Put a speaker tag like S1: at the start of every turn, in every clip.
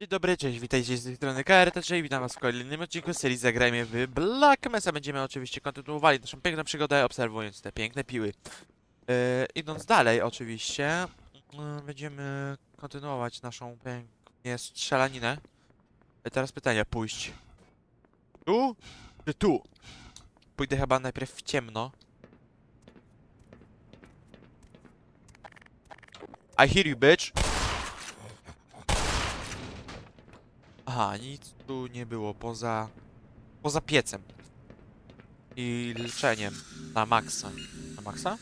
S1: Dzień dobry, cześć, witajcie z tej strony KRTC i witam was w kolejnym odcinku serii Zagrajmy w Black Mesa. Będziemy oczywiście kontynuowali naszą piękną przygodę, obserwując te piękne piły. Yy, idąc dalej oczywiście, yy, będziemy kontynuować naszą pięknie strzelaninę. Yy, teraz pytanie, pójść tu czy tu? Pójdę chyba najpierw w ciemno. I hear you, bitch. Aha, nic tu nie było poza... poza piecem. I leczeniem na maksa. Na maksa?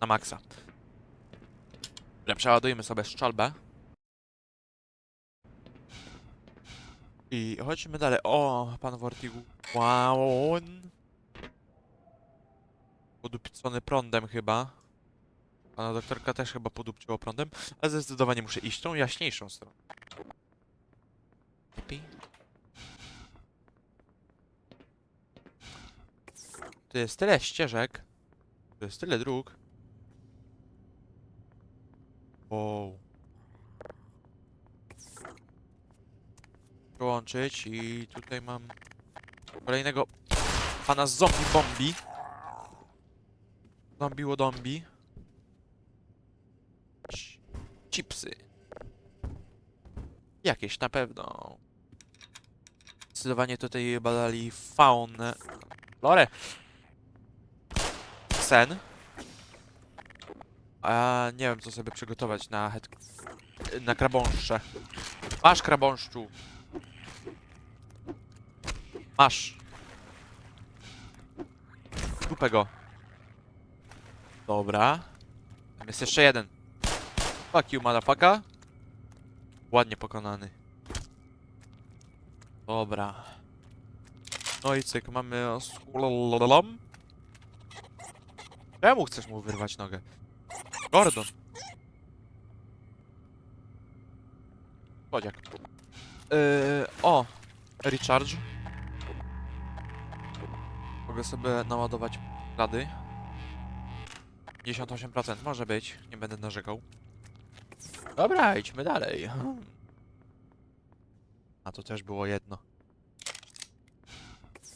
S1: Na maksa. Dobra, przeładujemy sobie szczelbę. I chodźmy dalej. O, pan Vortigu. Wow. Podupcony prądem chyba. Pana doktorka też chyba podupciło prądem, ale zdecydowanie muszę iść tą jaśniejszą stroną. Tu jest tyle ścieżek. Tu jest tyle dróg. Wow. Połączyć i tutaj mam kolejnego pana zombie bombi. Zombiło dombi. Ci- Chipsy. Jakieś na pewno. Zdecydowanie tutaj badali faunę. Lore! Sen. A nie wiem co sobie przygotować na na krabążcze. Masz krabążczu. Masz. Dupę go. Dobra. Tam jest jeszcze jeden. Fuck you, motherfucker. Ładnie pokonany. Dobra. No i cyk, mamy... oskulalalalam. Czemu chcesz mu wyrwać nogę? Gordon. Chodziak. Yy, o! Recharge. Mogę sobie naładować klady. 58% może być, nie będę narzekał. Dobra, idźmy dalej. A to też było jedno.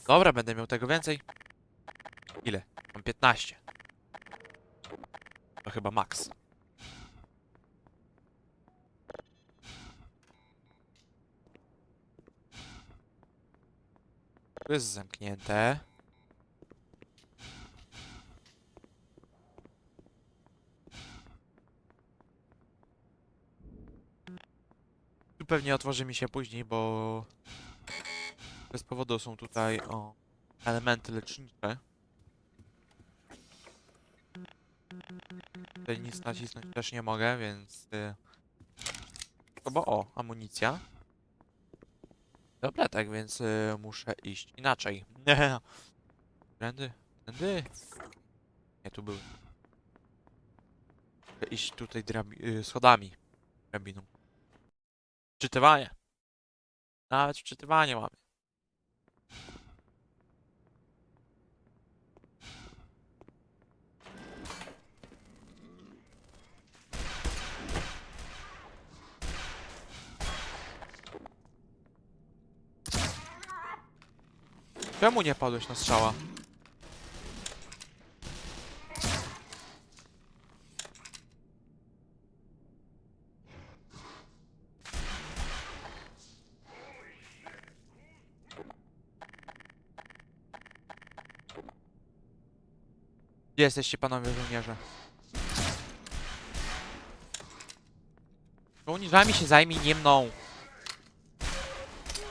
S1: Dobra, będę miał tego więcej. Ile? Mam 15. To chyba max. Tu jest zamknięte. Pewnie otworzy mi się później, bo bez powodu są tutaj o elementy lecznicze. Tutaj nic nacisnąć też nie mogę, więc... Y... Bo o, amunicja. Dobra, tak więc y, muszę iść inaczej. Tędy, tędy. Nie, tu był. Muszę iść tutaj drabi y, schodami. Drabiną. Wczytywanie. Nawet wczytywanie mamy. Czemu nie padłeś na strzała? Gdzie jesteście panowie żołnierze? Żołnierzami się zajmij, nie mną.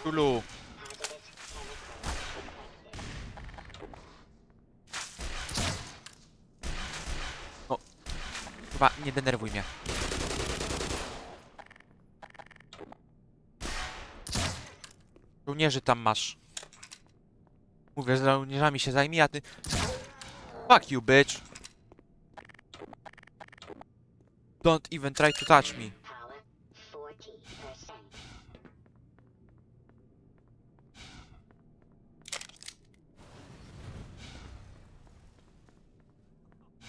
S1: Tulu. Chyba nie denerwuj mnie. Żołnierzy tam masz. Mówię, że żołnierzami się zajmij, a ty... Fuck you, bitch. Don't even try to touch me.
S2: Power 40%.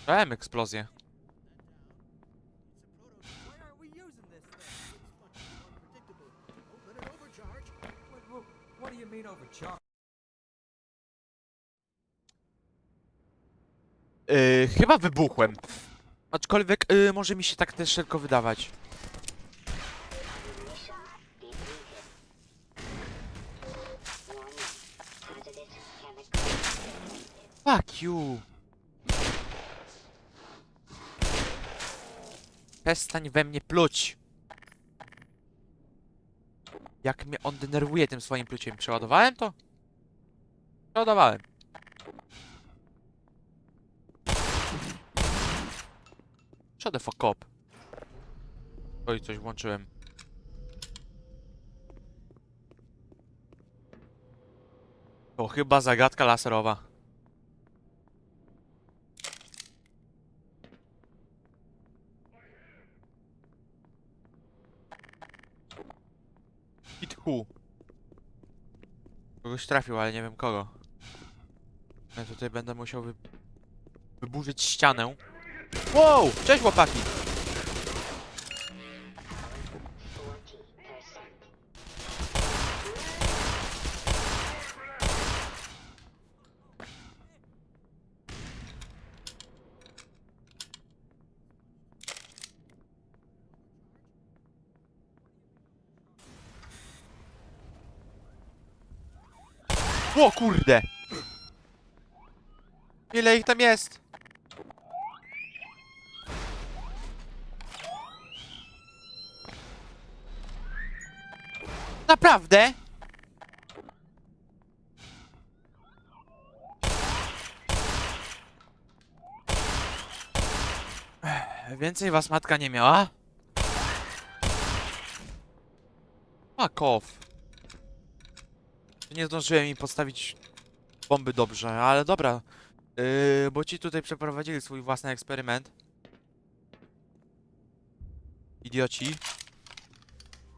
S1: Dałem eksplozję. Yy, chyba wybuchłem. Aczkolwiek yy, może mi się tak też tylko wydawać. Fuck you. Przestań we mnie pluć. Jak mnie on denerwuje tym swoim pluciem. Przeładowałem to? Przeładowałem. Shut the fuck up. Oj, coś włączyłem. To chyba zagadka laserowa. Who? Kogoś trafił, ale nie wiem kogo. Ja tutaj będę musiał wy... wyburzyć ścianę. Wow! Cześć chłopaki!
S2: 40%.
S1: O kurde! Ile ich tam jest? Naprawdę? Więcej was matka nie miała? Fuck. Nie zdążyłem im postawić bomby dobrze, ale dobra. Yy, bo ci tutaj przeprowadzili swój własny eksperyment. Idioci.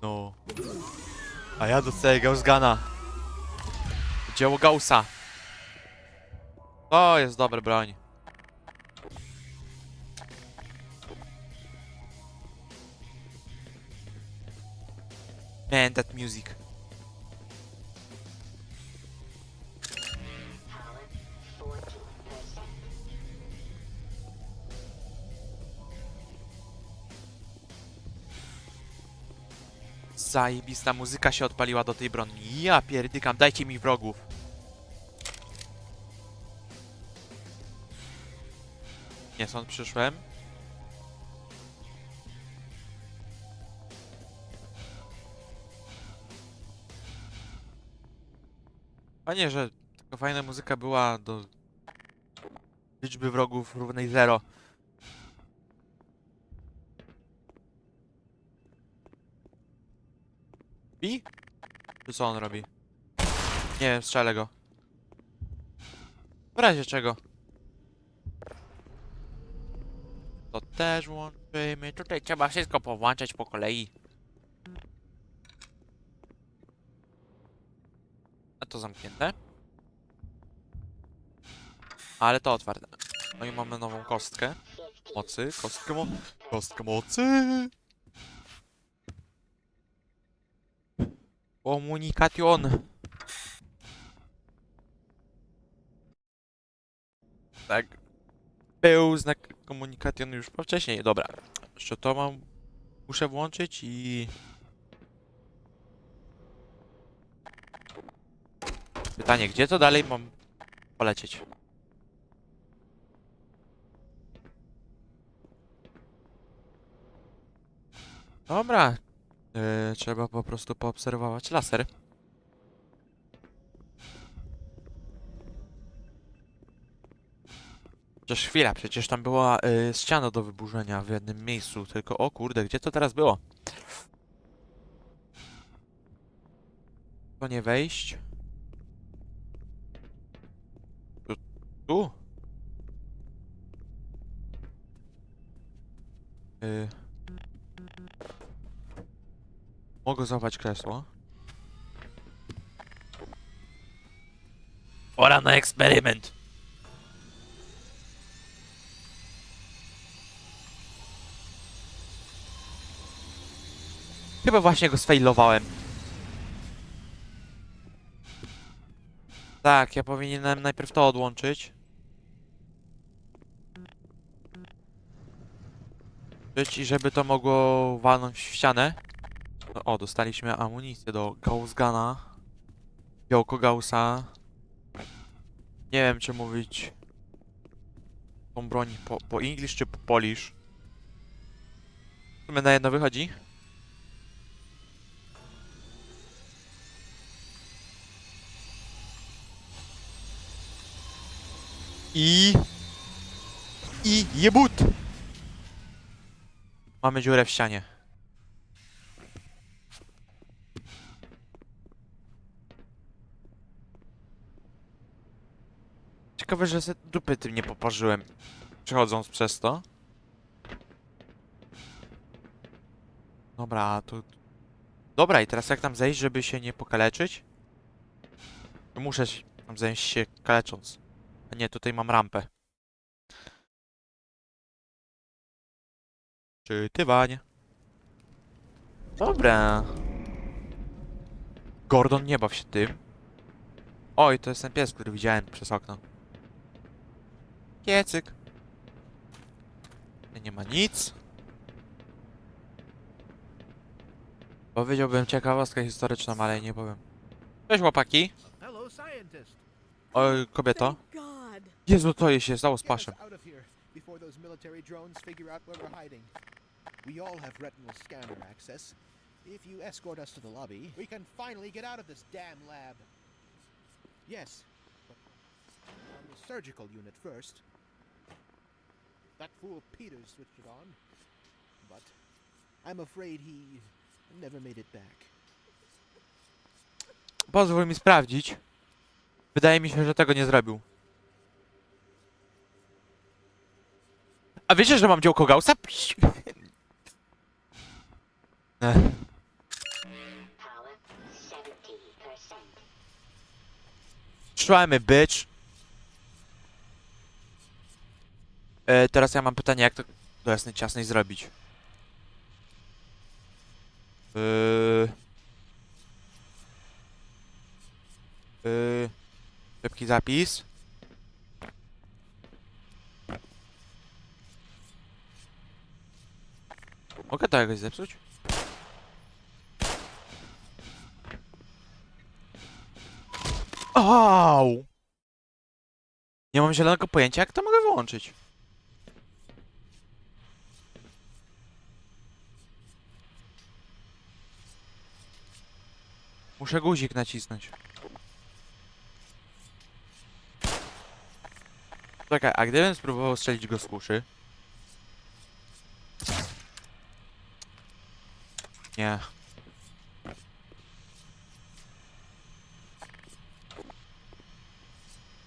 S1: No. A ja dostaję Gaussgana. Dzieło Gaussa. To jest dobra broń. Man, that music. Zajebista muzyka się odpaliła do tej broni. Ja pierdykam, dajcie mi wrogów. Nie, stąd przyszłem. Fajnie, że taka fajna muzyka była do liczby wrogów równej 0. Czy co on robi? Nie wiem, strzelę go. W razie czego. To też łączymy. Tutaj trzeba wszystko powłączać po kolei. A to zamknięte. Ale to otwarte. No i mamy nową kostkę mocy. Kostkę, mo kostkę mocy. Komunikation. Tak. Był znak komunikation już wcześniej. Dobra. Jeszcze to mam... Muszę włączyć i... Pytanie, gdzie to dalej mam polecieć? Dobra. Yy, trzeba po prostu poobserwować laser. Chociaż chwila, przecież tam była yy, ściana do wyburzenia w jednym miejscu, tylko o kurde, gdzie to teraz było? To nie wejść. Tu? Tu? Yy. Mogę złapać kresło. Pora na eksperyment. Chyba właśnie go sfailowałem. Tak, ja powinienem najpierw to odłączyć. I żeby to mogło walnąć w ścianę. O, dostaliśmy amunicję do Gaussgana. Białko Gaussa. Nie wiem, czy mówić tą broń po, po English czy po Polish. W na jedno wychodzi. I... I jebut! Mamy dziurę w ścianie. Ciekawe, że se dupy tym nie poparzyłem, przechodząc przez to. Dobra, to... Dobra, i teraz jak tam zejść, żeby się nie pokaleczyć? Muszę się tam zejść się kalecząc. A nie, tutaj mam rampę. Czytywanie. Dobra. Gordon, nie baw się tym. Oj, to jest ten pies, który widziałem przez okno. Piecyk. Nie ma nic. Powiedziałbym ciekawostkę historyczną, ale nie powiem. Cześć chłopaki. Oj, kobieto. Jezu, to jej się stało z paszem.
S3: We all have retinal scanner access. If you escort us to the lobby, we can finally get out of this damn lab. Yes, but on the surgical unit first. That fool Peters switched it on, but I'm afraid he never made it back.
S1: Pozwól mi sprawdzić. Wydaje mi się, że tego nie zrobił. A wiecie, że mam działko Gaussa? Psz. Ech.
S2: Power 70%.
S1: Trzymajmy, bitch. E, teraz ja mam pytanie, jak to do jasnej ciasnej zrobić? Yy... Yy... Szybki zapis. Mogę to jakoś zepsuć? Au! Nie mam zielonego pojęcia, jak to mogę wyłączyć. Muszę guzik nacisnąć. Czekaj, a gdybym spróbował strzelić go z kuszy? Nie.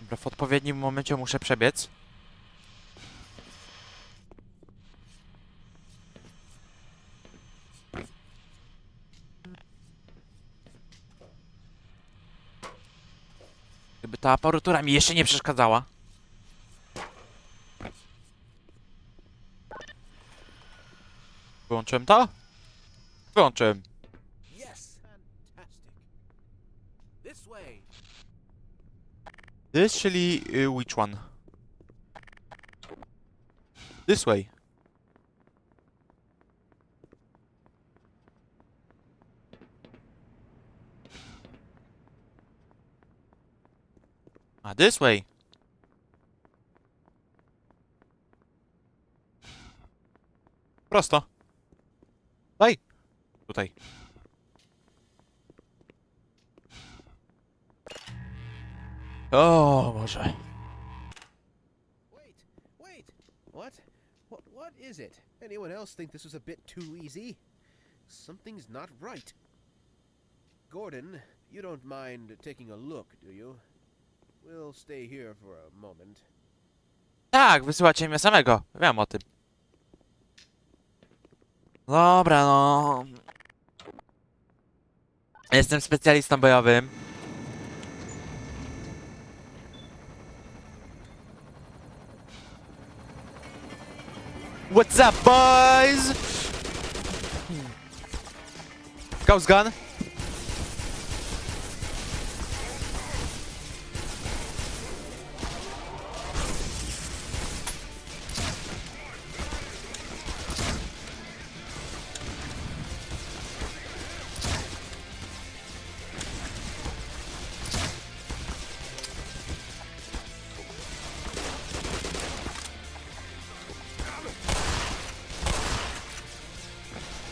S1: Dobra, w odpowiednim momencie muszę przebiec. Ta aparatura mi jeszcze nie przeszkadzała. Wyłączyłem to? Wyłączyłem.
S3: This,
S1: czyli y, which one? This way. A, this way. Prosto. Daj. Tutaj. O, Boże.
S3: Wait, wait. What? What? What is it? Anyone else think this was a bit too easy? Something's not right. Gordon, you don't mind taking a look, do you? We'll stay here for a moment.
S1: Tak, wysyłacie mnie samego. Wiem o tym. Dobra, no. Jestem specjalistą bojowym. What's up, boys? Gauss gun.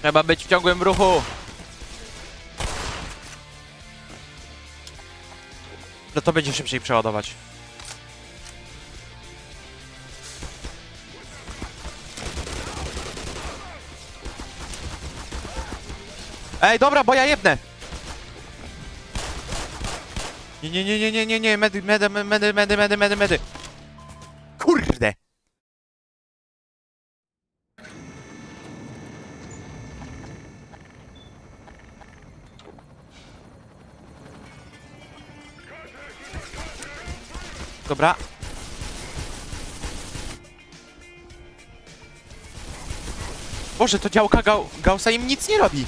S1: Trzeba być w ciągłym ruchu. No to będzie szybciej przeładować. Ej, dobra, bo ja jebnę! Nie, nie, nie, nie, nie, nie, nie, medy, medy, medy, medy, medy, medy, medy. Dobra. Boże, to działka Gau Gaussa im nic nie robi.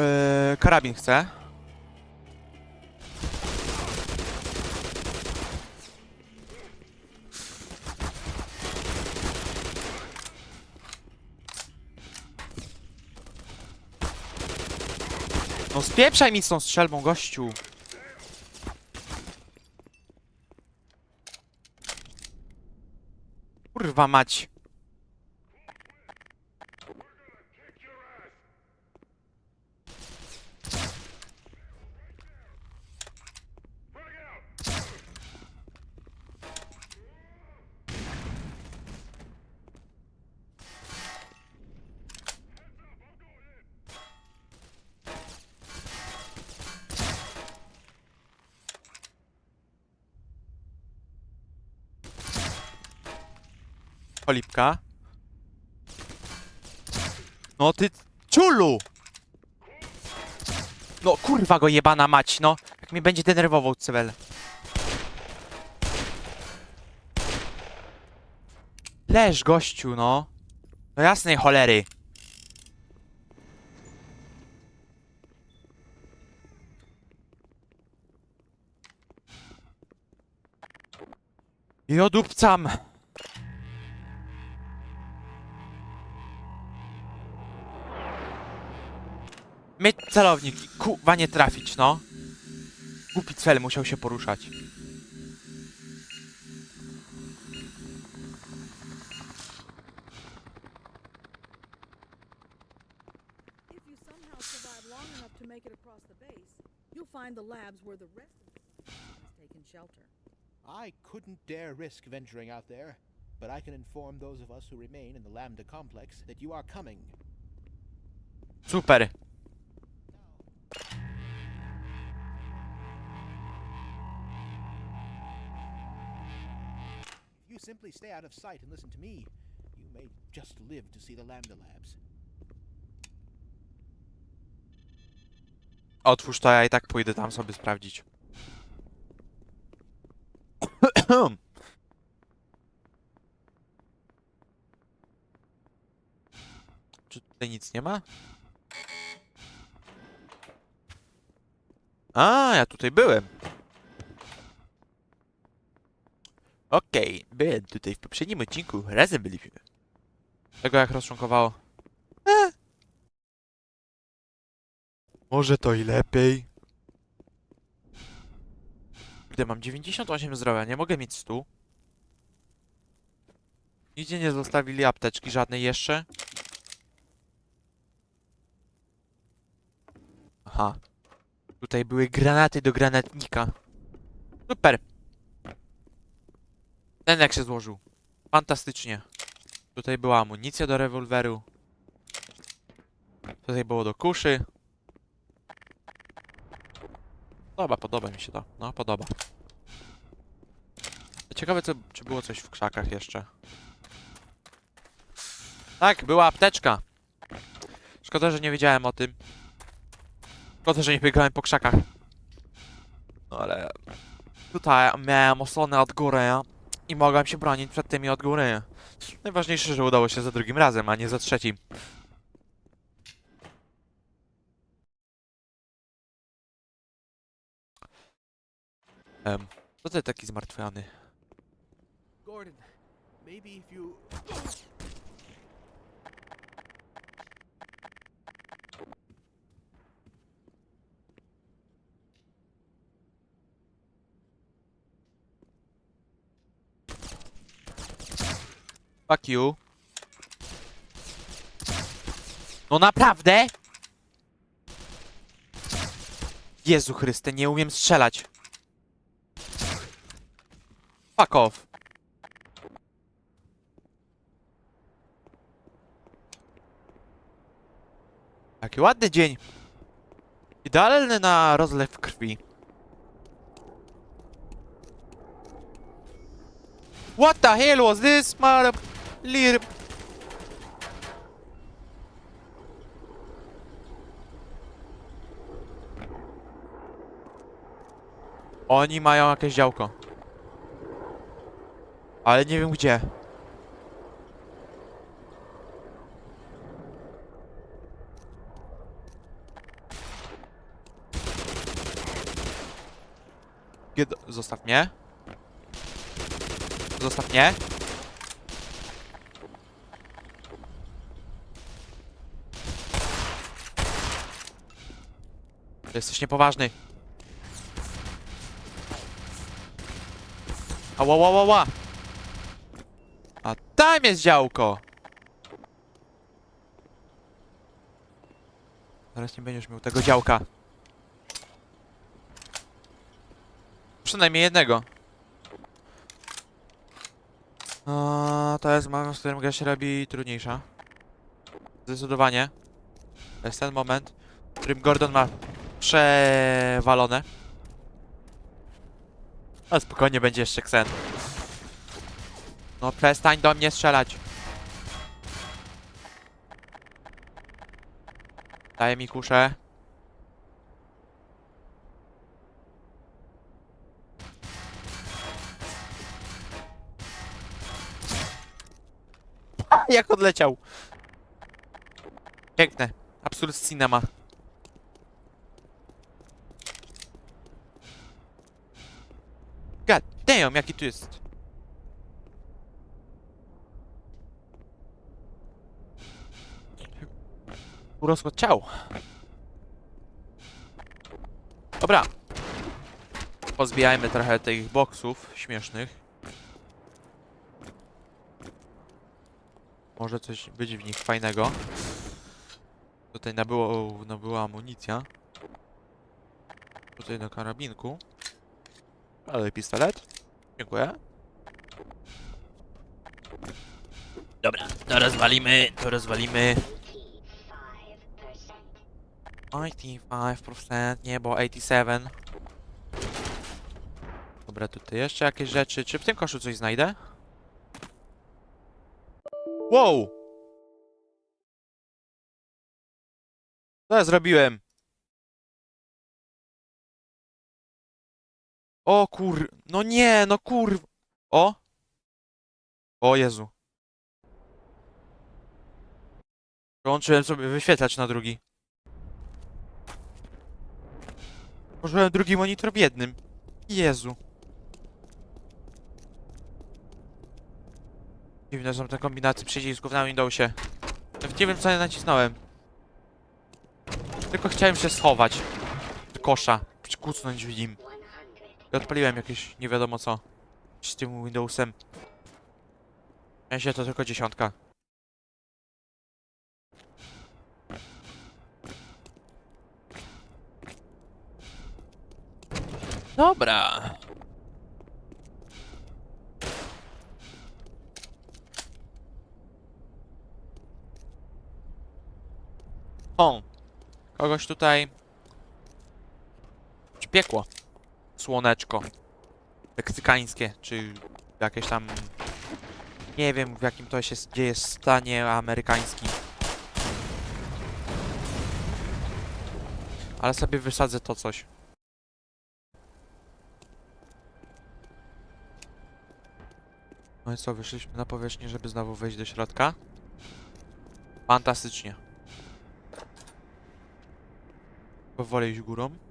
S1: Yy, karabin chcę. No spieprzaj mi z tą strzelbą, gościu. Kurwa mać. Polipka. No ty czulu! No kurwa go jebana mać, no. Jak mnie będzie denerwował Cybel. Leż gościu, no. No jasnej cholery. Jodupcam! Mieć celownik i kuwa nie trafić, no. Głupi cel musiał się poruszać.
S4: If you somehow survive long enough to make it across the base, you'll find the labs where the rest of the team has taken shelter.
S3: I couldn't dare risk venturing out there, but I can inform those of us who remain in the Lambda complex that you are coming.
S1: Super.
S3: Simply stay out of sight and listen to me, you may just live to see the Lambda labs.
S1: Otwórz to, ja i tak pójdę tam sobie sprawdzić. Czy tutaj nic nie ma? A, ja tutaj byłem. Okej, byłem tutaj w poprzednim odcinku. Razem byliśmy. Tego jak rozczłonkowało. E. Może to i lepiej. Gdy mam 98 zdrowia, nie mogę mieć 100. Nigdzie nie zostawili apteczki żadnej jeszcze. Aha. Tutaj były granaty do granatnika. Super. Ten jak się złożył. Fantastycznie. Tutaj była amunicja do rewolweru. Tutaj było do kuszy. Podoba, podoba mi się to. No, podoba. Ciekawe, co, czy było coś w krzakach jeszcze. Tak, była apteczka. Szkoda, że nie wiedziałem o tym. Szkoda, że nie biegałem po krzakach. No ale... Tutaj miałem osłonę od góry i mogłem się bronić przed tymi od góry. Najważniejsze, że udało się za drugim razem, a nie za trzecim. Em, co ty taki zmartwiony?
S3: Gordon, maybe if you.
S1: Fuck you. No naprawdę? Jezu Chryste, nie umiem strzelać. Fuck off. Jaki ładny dzień. Idealny na rozlew krwi. What the hell was this, mother... Little... Oni mają jakieś działko. Ale nie wiem. Gdzie... Zostaw mnie. Zostaw mnie. Jesteś niepoważny. Ała, ała, ała. A tam jest działko. Zaraz nie będziesz miał tego działka. Przynajmniej jednego. A, to jest moment, w którym gra się robi trudniejsza. Zdecydowanie. To jest ten moment, w którym Gordon ma przewalone. A spokojnie będzie jeszcze Xen. No przestań do mnie strzelać. Daję mi kuszę. Jak odleciał. Piękne. Absolut cinema. Damn, jaki tu jest. Urosło ciał. Dobra. Pozbijajmy trochę tych boksów śmiesznych. Może coś być w nich fajnego. Tutaj nabyło, nabyła amunicja. Tutaj na karabinku. Ale pistolet. Dziękuję. Dobra, to rozwalimy, to rozwalimy.
S2: 85%.
S1: 85%, nie, bo 87. Dobra, tutaj jeszcze jakieś rzeczy. Czy w tym koszu coś znajdę? Wow! Co ja zrobiłem? O kur... No nie, no kur... O! O Jezu. Przełączyłem sobie wyświetlacz na drugi. Użyłem drugi monitor w jednym. Jezu. Dziwne są te kombinacje przycisków na Windowsie. Nawet nie wiem co ja nacisnąłem. Tylko chciałem się schować. Do kosza. Kucnąć w nim.
S2: 100.
S1: I odpaliłem jakieś nie wiadomo co. Z tym Windowsem. W sensie to tylko dziesiątka. Dobra. O! Kogoś tutaj... Czy piekło? Słoneczko. Meksykańskie, czy jakieś tam... Nie wiem w jakim to się dzieje stanie amerykańskim. Ale sobie wysadzę to coś. No i co, wyszliśmy na powierzchnię, żeby znowu wejść do środka? Fantastycznie. Powoli iść górą.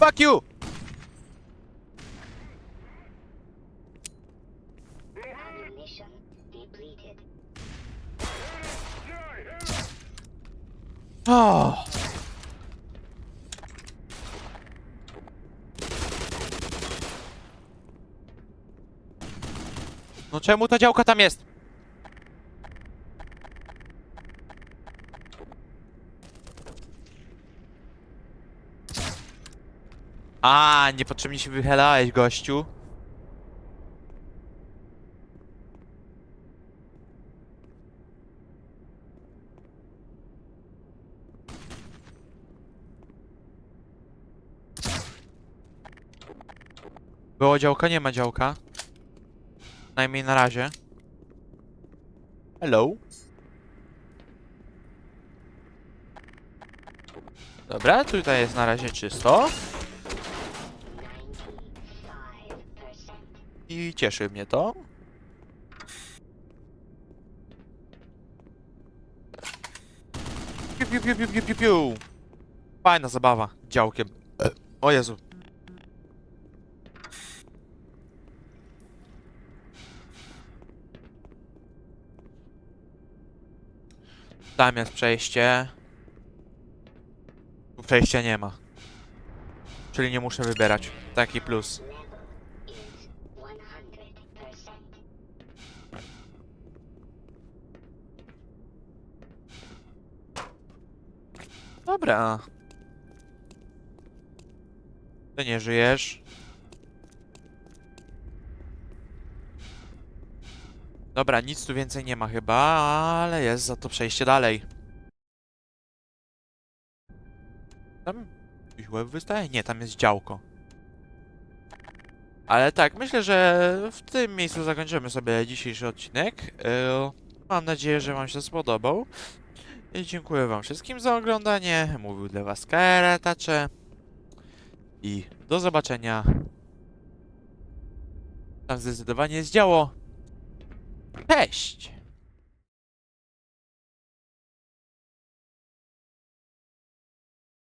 S1: Fuck you! No czemu ta działka tam jest? A, niepotrzebnie się wychylałeś, gościu. Było działka, nie ma działka. Najmniej na razie. Hello. Dobra, tutaj jest na razie czysto.
S2: 95%.
S1: I cieszy mnie to. Piu, piu, piu, piu, piu, piu. Fajna zabawa działkiem. O Jezu. Tam jest przejście. Tu przejścia nie ma. Czyli nie muszę wybierać. Taki plus.
S2: Level is 100%.
S1: Dobra. Ty nie żyjesz. Dobra, nic tu więcej nie ma chyba, ale jest za to przejście dalej. Tam jakiś łeb wystaje? Nie, tam jest działko. Ale tak, myślę, że w tym miejscu zakończymy sobie dzisiejszy odcinek. Yy, Mam nadzieję, że Wam się spodobał. I dziękuję wam wszystkim za oglądanie. Mówił dla was Karetacze. I do zobaczenia. Tam zdecydowanie jest działo. Cześć!